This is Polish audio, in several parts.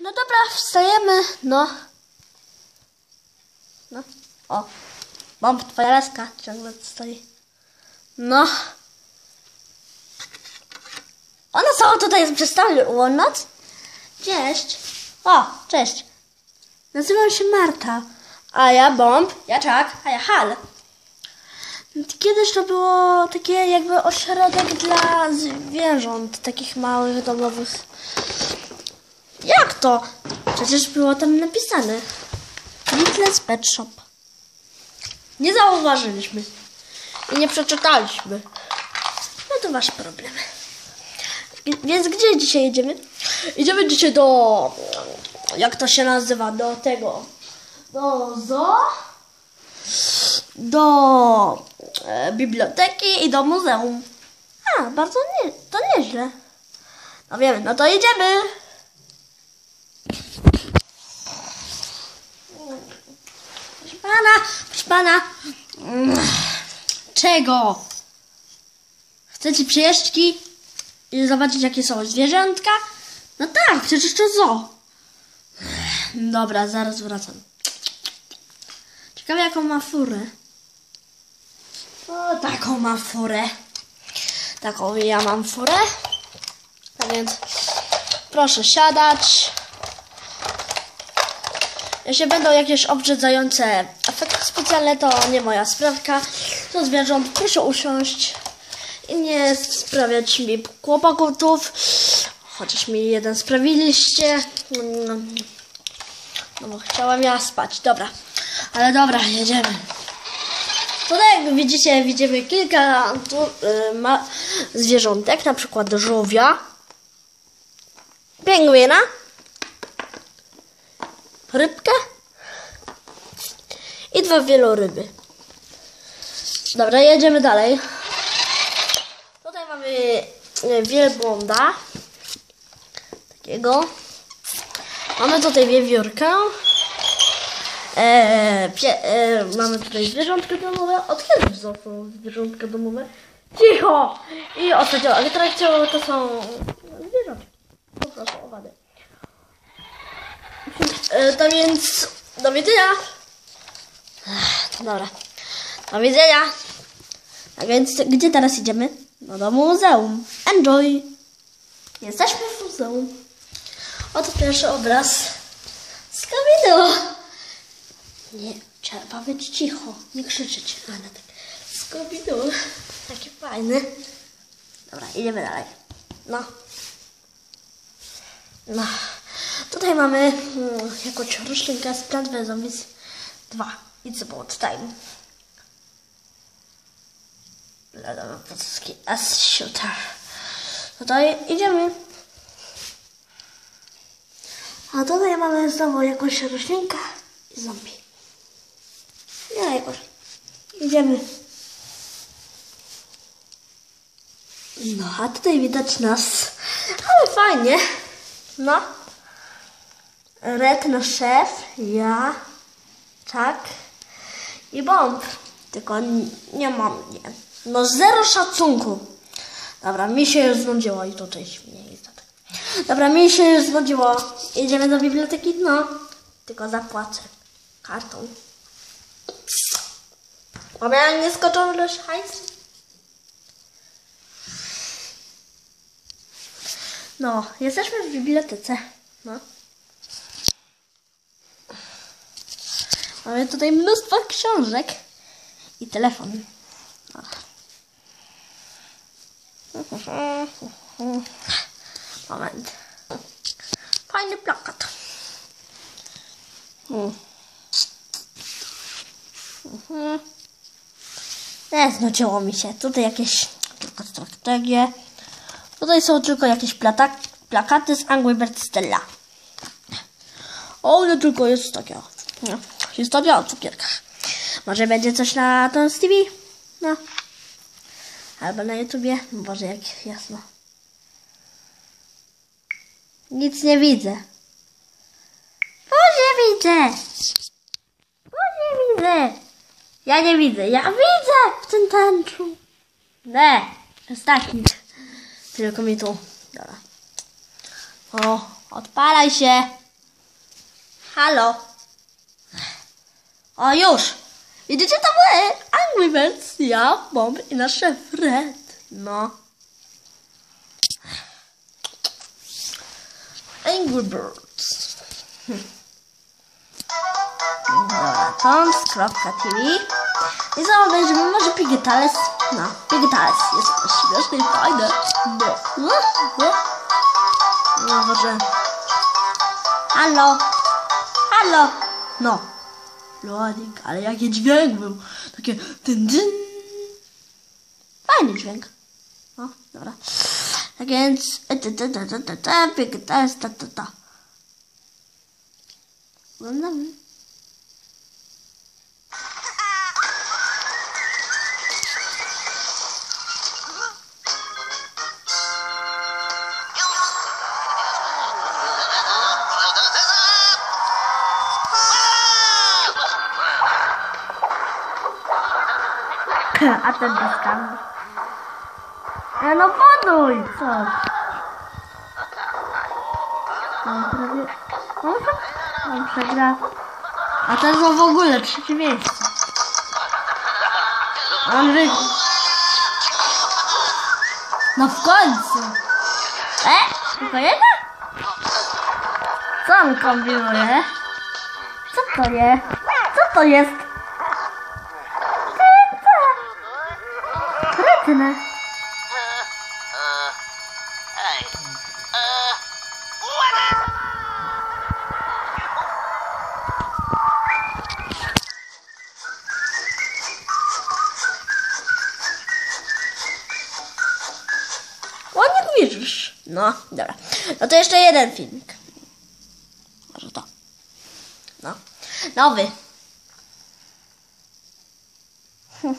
No dobra, wstajemy, no. No, o. Bomb, twoja laska ciągle stoi. No. Ona sama tutaj jest przez całą noc? Cześć. O, cześć. Nazywam się Marta. A ja Bomb, ja Czak, a ja Hal. Kiedyś to było takie jakby ośrodek dla zwierząt, takich małych, domowych. Jak to? Przecież było tam napisane. Little's Pet Shop. Nie zauważyliśmy. I nie przeczytaliśmy. No to wasz problem. Więc gdzie dzisiaj jedziemy? Idziemy dzisiaj do... Jak to się nazywa? Do tego... Do zoo? Do e, biblioteki i do muzeum. A, bardzo nie, to nieźle. No wiemy, no to jedziemy. Pana, proszę pana. Mm, Czego? Chcecie przejeżdżki i zobaczyć jakie są zwierzątka? No tak, przecież to zoo. Dobra, zaraz wracam. Ciekawe jaką ma furę. O, taką ma furę. Taką ja mam furę. A więc proszę siadać. Jeśli będą jakieś obrzydzające efekty specjalne, to nie moja sprawka. To zwierząt, proszę usiąść i nie sprawiać mi kłopotów. Chociaż mi jeden sprawiliście. No bo chciałam ja spać. Dobra. Ale dobra, jedziemy. Tutaj jak widzicie, widzimy kilka tu, y, ma, zwierzątek, na przykład żółwia, pingwina, rybkę i dwa wieloryby. Dobra, jedziemy dalej. Tutaj mamy y, wielbłąda, takiego. Mamy tutaj wiewiórkę. E, pie, e, mamy tutaj zwierzątka domowe. Od kiedy są zwierzątka domowe? Cicho! I ostatnią atrakcją to są zwierzątki. Po prostu owady. E, to więc do widzenia. Dobra. Do widzenia. A więc gdzie teraz idziemy? No do muzeum. Enjoy! Jesteśmy w muzeum. Oto pierwszy obraz z Kawidu. Nie, trzeba być cicho, nie krzyczeć. A, no tak. Scooby-Doo. Taki fajny. Dobra, idziemy dalej. No. No. Tutaj mamy hmm, jakąś roślinkę z Plant vs. Zombies 2. It's about time. Ladowy polski as shooter. Tutaj idziemy. A tutaj mamy znowu jakąś roślinkę i zombie. Nie, jakoś. Idziemy. No, a tutaj widać nas. Ale fajnie. No. Nasz szef, ja, tak i bomb. Tylko nie mam, nie. No zero szacunku. Dobra, mi się już znudziło i tutaj śmieję. i tak. Dobra, mi się już znudziło. Idziemy do biblioteki? No. Tylko zapłacę kartą. Bo miałem nieskończoność hajsu. No, jesteśmy w bibliotece. No. Mamy tutaj mnóstwo książek i telefon. No. Moment. Fajny plakat. Nie, znudziło mi się. Tutaj jakieś tylko strategie. Tutaj są tylko jakieś plakaty z Angry Bird Stella. O, nie tylko jest taka no, historia o cukierkach. Może będzie coś na z TV? No. Albo na YouTubie. Boże, jak jasno. Nic nie widzę. Boże, widzę. Boże, widzę. Ja nie widzę. Ja widzę w tym tęczu. Nie, jest taki. Tylko mi tu. Dobra. O, odpalaj się. Halo. O, już. Widzicie, to my, Angry Birds, ja, Bob i nasz Fred. No. Angry Birds. Hm. Dobra, toms.tv i za obejrzymy może Pigitales. No, Pigitales jest śmieszny i fajny. No, no, no. No, może... Halo? Halo? No. Loading, ale jaki dźwięk był. Takie dyn, dyn. Fajny dźwięk. No, dobra. Tak więc... e, A ten dostanie. E, no poduj, co? Mam prawie... Mam, prze- mam przegra. A ten ma w ogóle trzecie miejsce. On wy... No w końcu. E? Tylko jedna? Co on kombinuje? Co to jest? Co to jest? Kretynę. Ładnie widzisz. No, dobra. No to jeszcze jeden filmik. Może to. No. Nowy. Hm.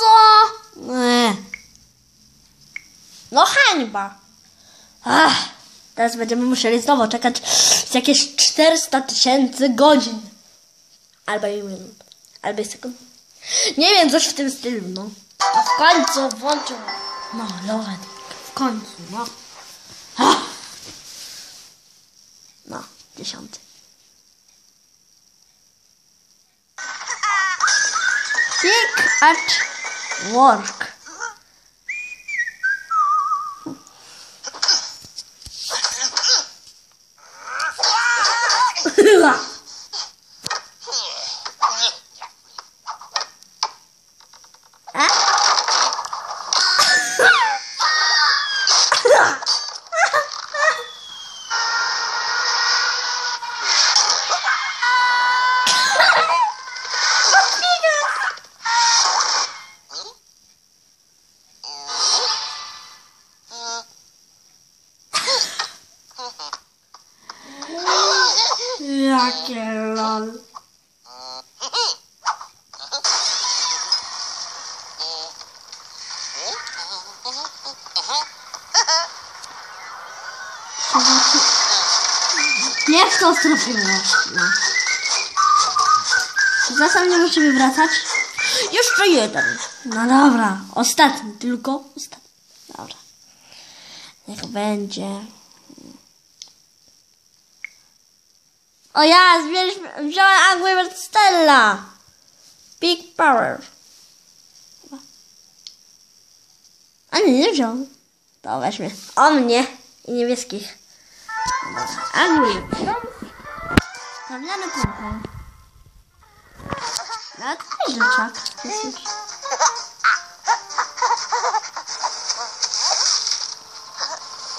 Co? Nie. No hańba. Ach, teraz będziemy musieli znowu czekać jakieś 400 tysięcy godzin. Albo i minut. Albo i sekund. Nie wiem, coś w tym stylu, no. A w końcu włączył. No, loading. W końcu, no. Ach. No, dziesiąty. Pick at work. Jakie lol. Nie w tą stronę. No. Nie musimy wracać. Jeszcze jeden. No dobra, ostatni, tylko ostatni. Dobra. Niech będzie. O ja, zmieniliśmy, wziąłem Angry Bird Stella. Big Power. A nie, nie wziąłem. To weźmy. O mnie i niebieskich. Angry Bird. Sprawdziany punktem. Nawet rzeczak.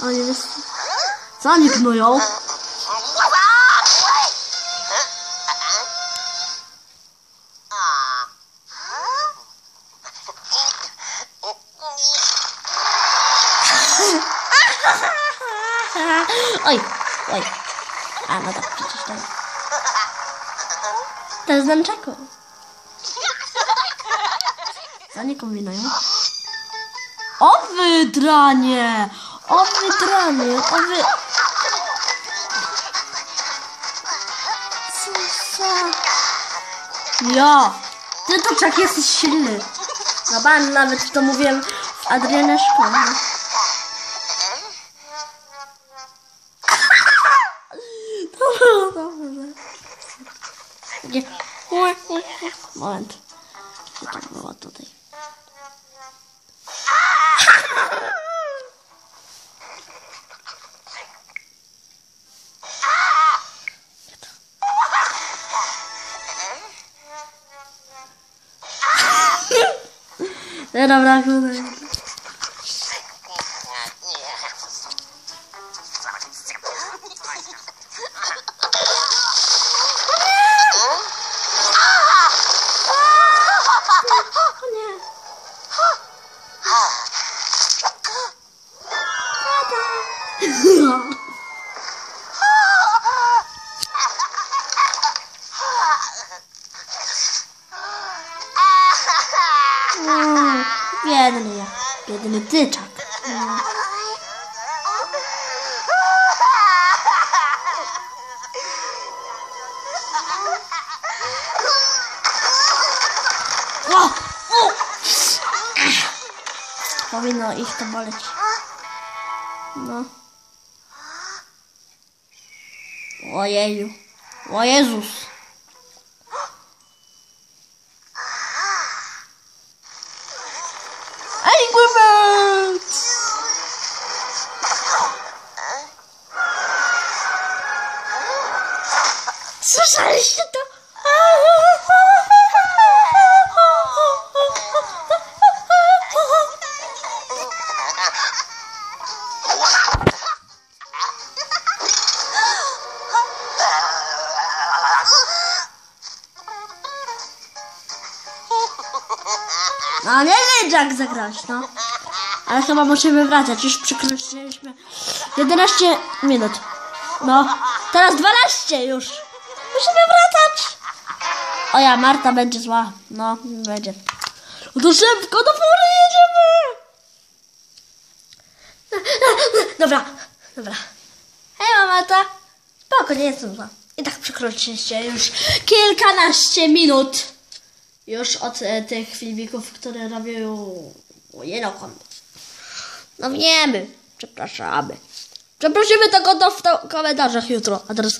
O niebieski. Co oni knują? Oj, oj. A, no tak, przecież to... To jest Danczako. Co nie kombinują? O wydranie! O wydranie! O wy... Co za... Jo! Ty to czak jesteś silny. No ban, nawet to mówiłem w Adriana szkole. Moment. Co to było tutaj? Nie, dobra, kurde. Powinno ich to boleć. No. Ojeju. O Jezus. Angry Birds! Słyszeliście No nie jak zagrać, no. Ale chyba musimy wracać. Już przekroczyliśmy 11 minut. No, teraz 12 już. Musimy wracać. O ja, Marta będzie zła. No, będzie. No to szybko, do pory jedziemy. Dobra, dobra. Hej, Marta. Spoko, nie jestem zła. I tak przekroczyliście już kilkanaście minut. Już od e, tych filmików, które robią jedno konto. No wiemy. Przepraszamy. Przeprosimy tego w komentarzach jutro. A teraz...